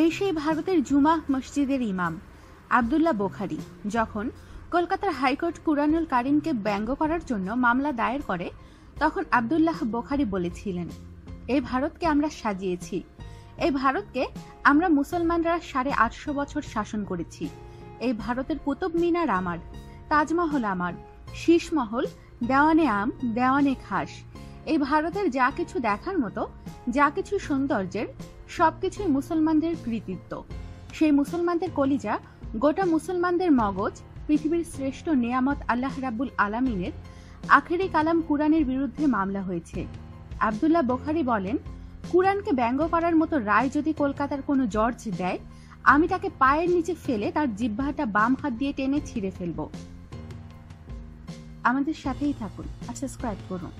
এই সেই ভারতের জুমা মসজিদের ইমাম, আবদুল্লাহ বোখারি, যখন কলকাতার হাইকোর্ট কুরানুল কারিমকে ব্যঙ্গ করার জন্য মামলা দায়ের করে, তখন আবদুল্লাহ বোখারি বলেছিলেন এই ভারতকে আমরা সাজিয়েছি। এই ভারতকে আমরা মুসলমানরা সাড়ে আটশো বছর শাসন করেছি। এই ভারতের কুতুব মিনার আমার, তাজমহল আমার, শীষমহল, দেওয়ানে আম, দেওয়ানে খাস এই ভারতের যা কিছু দেখার মতো, যা কিছু সৌন্দর্যের সবকিছুই মুসলমানদের কৃতিত্ব। সেই মুসলমানদের কলিজা, গোটা মুসলমানদের মগজ, পৃথিবীর শ্রেষ্ঠ নিয়ামত আল্লাহ রাব্বুল আলামিনের আখেরি কালাম কুরআনের বিরুদ্ধে মামলা হয়েছে। আবদুল্লাহ বোখারি বলেন, কুরআনকে ব্যঙ্গ করার মতো রায় যদি কলকাতার কোনো জর্জ দেয়, আমি তাকে পায়ের নিচে ফেলে তার জিহ্বাটা বাম হাত দিয়ে টেনে ছিঁড়ে ফেলব। আমাদের সাথেই থাকুন, আর সাবস্ক্রাইব করুন।